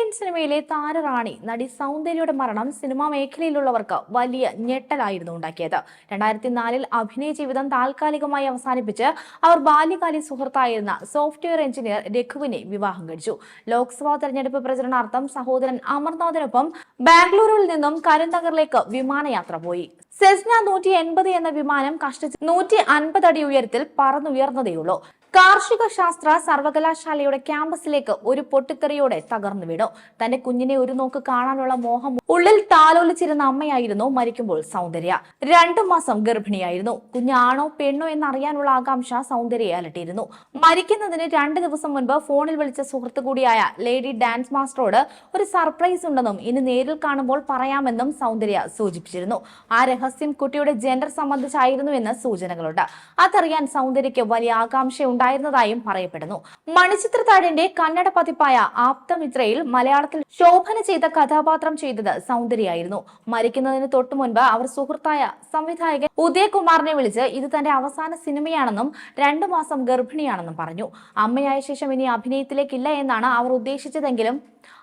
Indian സിനിമയിലെ താരറാണി നടി സൗന്ദര്യയുടെ മരണം സിനിമാ മേഖലയിലുള്ളവർക്ക് വലിയ ഞെട്ടലായിരുന്നു ഉണ്ടാക്കിയത്. രണ്ടായിരത്തി നാലിൽ അഭിനയ ജീവിതം താൽക്കാലികമായി അവസാനിപ്പിച്ച് അവർ ബാല്യകാല സുഹൃത്തായിരുന്ന സോഫ്റ്റ്വെയർ എഞ്ചിനീയർ രഘുവിനെ വിവാഹം കഴിച്ചു. ലോക്സഭാ തെരഞ്ഞെടുപ്പ് പ്രചരണാർത്ഥം സഹോദരൻ അമർനാഥിനൊപ്പം ബാംഗ്ലൂരിൽ നിന്നും കരുനഗറിലേക്ക് വിമാനയാത്ര പോയി. സെസ്ന നൂറ്റി എൺപത് എന്ന വിമാനം കഷ്ടിച്ച് നൂറ്റി അൻപത് അടി ഉയരത്തിൽ പറന്നുയർന്നതേയുള്ളൂ. കാർഷിക ശാസ്ത്ര സർവകലാശാലയുടെ ക്യാമ്പസിലേക്ക് ഒരു പൊട്ടിത്തെറിയോടെ തകർന്നു വീണു. തന്റെ കുഞ്ഞിനെ ഒരു നോക്ക് കാണാനുള്ള മോഹം ഉള്ളിൽ താലോലിച്ചിരുന്ന അമ്മയായിരുന്നു മരിക്കുമ്പോൾ സൗന്ദര്യ. രണ്ടു മാസം ഗർഭിണിയായിരുന്നു. കുഞ്ഞാണോ പെണ്ണോ എന്നറിയാനുള്ള ആകാംക്ഷ സൗന്ദര്യയെ അലട്ടിയിരുന്നു. മരിക്കുന്നതിന് രണ്ട് ദിവസം മുൻപ് ഫോണിൽ വിളിച്ച സുഹൃത്തു കൂടിയായ ലേഡി ഡാൻസ് മാസ്റ്ററോട് ഒരു സർപ്രൈസ് ഉണ്ടെന്നും ഇനി നേരിൽ കാണുമ്പോൾ പറയാമെന്നും സൗന്ദര്യ സൂചിപ്പിച്ചിരുന്നു. ആ രഹസ്യം കുട്ടിയുടെ ജെൻഡർ സംബന്ധിച്ചായിരുന്നു എന്ന് സൂചനകളുണ്ട്. അതറിയാൻ സൗന്ദര്യയ്ക്ക് വലിയ ആകാംക്ഷ ഉണ്ടായിരുന്നതായും പറയപ്പെടുന്നു. മണിച്ചിത്രത്താഴിന്റെ കന്നഡ പതിപ്പായ ആപ്തമിത്രയിൽ മലയാളത്തിൽ ശോഭന ചെയ്ത കഥാപാത്രം ചെയ്തത് സൗന്ദര്യയായിരുന്നു. മരിക്കുന്നതിന് തൊട്ടു മുൻപ് അവർ സുഹൃത്തായ സംവിധായകൻ ഉദയകുമാറിനെ വിളിച്ച് ഇത് തന്റെ അവസാന സിനിമയാണെന്നും രണ്ടു മാസം ഗർഭിണിയാണെന്നും പറഞ്ഞു. അമ്മയായ ശേഷം ഇനി അഭിനയത്തിലേക്കില്ല എന്നാണ് അവർ ഉദ്ദേശിച്ചതെങ്കിലും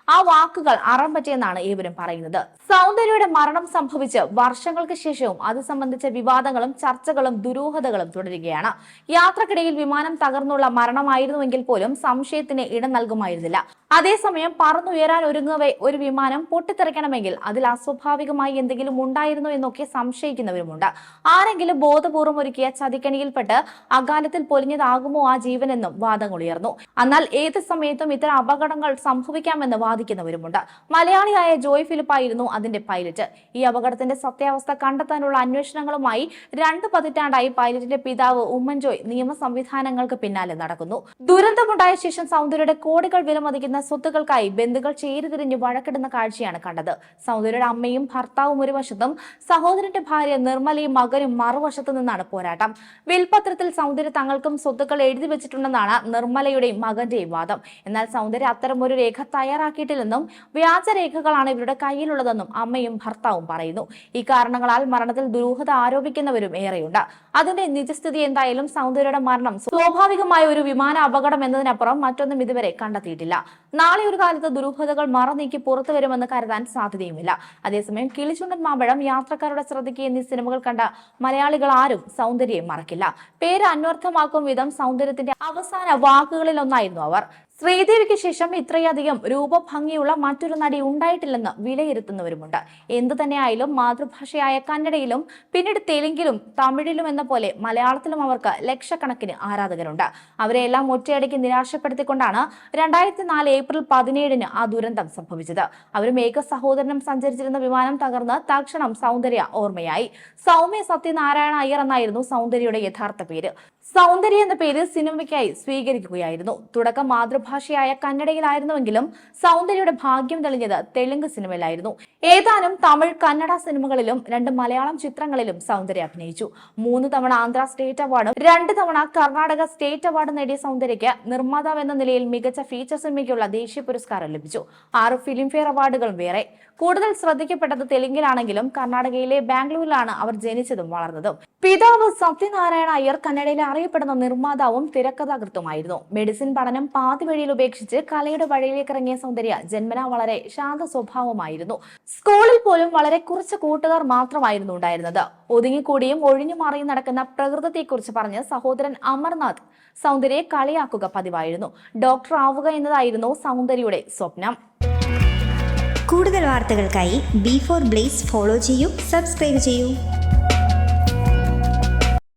ആ വാക്കുകൾ അറം പറ്റിയെന്നാണ് ഏവരും പറയുന്നത്. സൗന്ദര്യയുടെ മരണം സംഭവിച്ച് വർഷങ്ങൾക്ക് ശേഷവും അത് സംബന്ധിച്ച വിവാദങ്ങളും ചർച്ചകളും ദുരൂഹതകളും തുടരുകയാണ്. യാത്രക്കിടയിൽ വിമാനം തകർന്നുള്ള മരണമായിരുന്നുവെങ്കിൽ പോലും സംശയത്തിന് ഇടം നൽകുമായിരുന്നില്ല. അതേസമയം പറന്നുയരാൻ ഒരുങ്ങവേ ഒരു വിമാനം പൊട്ടിത്തെറിക്കണമെങ്കിൽ അതിൽ അസ്വാഭാവികമായി എന്തെങ്കിലും ഉണ്ടായിരുന്നോ എന്നൊക്കെ സംശയിക്കുന്നവരുമുണ്ട്. ആരെങ്കിലും ബോധപൂർവം ഒരുക്കിയ ചതിക്കണിയിൽപ്പെട്ട് അകാലത്തിൽ പൊലിഞ്ഞതാകുമോ ആ ജീവനെന്നും വാദങ്ങൾ ഉയർന്നു. എന്നാൽ ഏത് സമയത്തും ഇത്തരം അപകടങ്ങൾ സംഭവിക്കാമെന്ന് വാദിക്കുന്നവരുമുണ്ട്. മലയാളിയായ ജോയ് ഫിലിപ്പായിരുന്നു അതിന്റെ പൈലറ്റ്. ഈ അപകടത്തിന്റെ സത്യാവസ്ഥ കണ്ടെത്താനുള്ള അന്വേഷണങ്ങളുമായി രണ്ട് പതിറ്റാണ്ടായി പൈലറ്റിന്റെ പിതാവ് ഉമ്മൻജോയ് നിയമ സംവിധാനങ്ങൾക്ക് പിന്നാലെ നടക്കുന്നു. ദുരന്തമുണ്ടായ ശേഷം സൗന്ദര്യയുടെ കോടികൾ വിലമതിക്കുന്ന സ്വത്തുക്കൾക്കായി ബന്ധുക്കൾ ചേരിതിരിഞ്ഞ് വഴക്കിടുന്ന കാഴ്ചയാണ് കണ്ടത്. സൗന്ദര്യയുടെ അമ്മയും ഭർത്താവും ഒരു വശത്തും സഹോദരന്റെ ഭാര്യ നിർമ്മലയും മകനും മറുവശത്തു നിന്നാണ് പോരാട്ടം. വിൽപത്രത്തിൽ സൗന്ദര്യ തങ്ങൾക്കും സ്വത്തുക്കൾ എഴുതി വെച്ചിട്ടുണ്ടെന്നാണ് നിർമ്മലയുടെയും മകന്റെയും വാദം. എന്നാൽ സൗന്ദര്യ അത്തരം ഒരു രേഖ തയ്യാറാക്കിയിട്ടില്ലെന്നും വ്യാജരേഖകളാണ് ഇവരുടെ കയ്യിലുള്ളതെന്നും അമ്മയും ഭർത്താവും പറയുന്നു. ഈ കാരണങ്ങളാൽ മരണത്തിൽ ദുരൂഹത ആരോപിക്കുന്നവരും ഏറെയുണ്ട്. അതിന്റെ നിജസ്ഥിതി എന്തായാലും സൗന്ദര്യയുടെ മരണം സ്വാഭാവികമായ ഒരു വിമാന അപകടം എന്നതിനപ്പുറം മറ്റൊന്നും ഇതുവരെ കണ്ടെത്തിയിട്ടില്ല. നാളെ ഒരു കാലത്ത് ദുരൂഹതകൾ മറനീക്കി പുറത്തു വരുമെന്ന് കരുതാൻ സാധ്യതയുമില്ല. അതേസമയം കിളിച്ചുണ്ടൻ മാമ്പഴം യാത്രക്കാരുടെ ശ്രദ്ധയ്ക്ക് എന്നീ സിനിമകൾ കണ്ട മലയാളികൾ ആരും സൗന്ദര്യം മറക്കില്ല. പേര് അന്വർത്ഥമാക്കും വിധം സൗന്ദര്യത്തിന്റെ അവസാന വാക്കുകളിൽ ഒന്നായിരുന്നു അവർ. ശ്രീദേവിക്ക് ശേഷം ഇത്രയധികം രൂപഭംഗിയുള്ള മറ്റൊരു നടി ഉണ്ടായിട്ടില്ലെന്ന് വിലയിരുത്തുന്നവരുമുണ്ട്. എന്തു തന്നെയായാലും മാതൃഭാഷയായ കന്നഡയിലും പിന്നീട് തെലുങ്കിലും തമിഴിലും എന്ന പോലെ മലയാളത്തിലും അവർക്ക് ലക്ഷക്കണക്കിന് ആരാധകരുണ്ട്. അവരെല്ലാം ഒറ്റയടിക്ക് നിരാശപ്പെടുത്തിക്കൊണ്ടാണ് രണ്ടായിരത്തി നാല് ഏപ്രിൽ പതിനേഴിന് ആ ദുരന്തം സംഭവിച്ചത്. അവരും ഏക സഹോദരനും സഞ്ചരിച്ചിരുന്ന വിമാനം തകർന്ന് തൽക്ഷണം സൗന്ദര്യ ഓർമ്മയായി. സൗമ്യ സത്യനാരായണ അയ്യർ എന്നായിരുന്നു സൗന്ദര്യയുടെ യഥാർത്ഥ പേര്. സൗന്ദര്യ എന്ന പേര് സിനിമയ്ക്കായി സ്വീകരിക്കുകയായിരുന്നു. തുടക്കം മാതൃഭാഷയായ കന്നഡയിലായിരുന്നുവെങ്കിലും സൗന്ദര്യയുടെ ഭാഗ്യം തെളിഞ്ഞത് തെലുങ്ക് സിനിമയിലായിരുന്നു. ഏതാനും തമിഴ് കന്നഡ സിനിമകളിലും രണ്ട് മലയാളം ചിത്രങ്ങളിലും സൗന്ദര്യ അഭിനയിച്ചു. മൂന്ന് തവണ ആന്ധ്ര സ്റ്റേറ്റ് അവാർഡും രണ്ട് തവണ കർണാടക സ്റ്റേറ്റ് അവാർഡ് നേടിയ സൗന്ദര്യയ്ക്ക് നിർമ്മാതാവ് എന്ന നിലയിൽ മികച്ച ഫീച്ചർ സിനിമയ്ക്കുള്ള ദേശീയ പുരസ്കാരം ലഭിച്ചു. ആറ് ഫിലിംഫെയർ അവാർഡുകളും വേറെ. കൂടുതൽ ശ്രദ്ധിക്കപ്പെട്ടത് തെലുങ്കിലാണെങ്കിലും കർണാടകയിലെ ബാംഗ്ലൂരിലാണ് അവർ ജനിച്ചതും വളർന്നതും. പിതാവ് സത്യനാരായണ അയ്യർ കന്നഡയിൽ അറിയപ്പെടുന്ന നിർമ്മാതാവും തിരക്കഥാകൃത്തുമായിരുന്നു. മെഡിസിൻ പഠനം പാതി വഴിയിൽ ഉപേക്ഷിച്ച് കലയുടെ വഴിയിലേക്ക് ഇറങ്ങിയ സൗന്ദര്യ ജന്മന വളരെ ശാന്ത സ്വഭാവമായിരുന്നു. സ്കൂളിൽ പോലും വളരെ കുറച്ച് കൂട്ടുകാർ മാത്രമായിരുന്നു ഉണ്ടായിരുന്നത്. ഒതുങ്ങിക്കൂടിയും ഒഴിഞ്ഞു മാറിയും നടക്കുന്ന പ്രകൃതത്തെക്കുറിച്ച് പറഞ്ഞ് സഹോദരൻ അമർനാഥ് സൗന്ദര്യയെ കളിയാക്കുക പതിവായിരുന്നു. ഡോക്ടർ ആവുക എന്നതായിരുന്നു സൗന്ദര്യയുടെ സ്വപ്നം. കൂടുതൽ വാർത്തകൾക്കായി ബി ഫോർ ബ്ലേസ് ഫോളോ ചെയ്യൂ സബ്സ്ക്രൈബ് ചെയ്യൂ.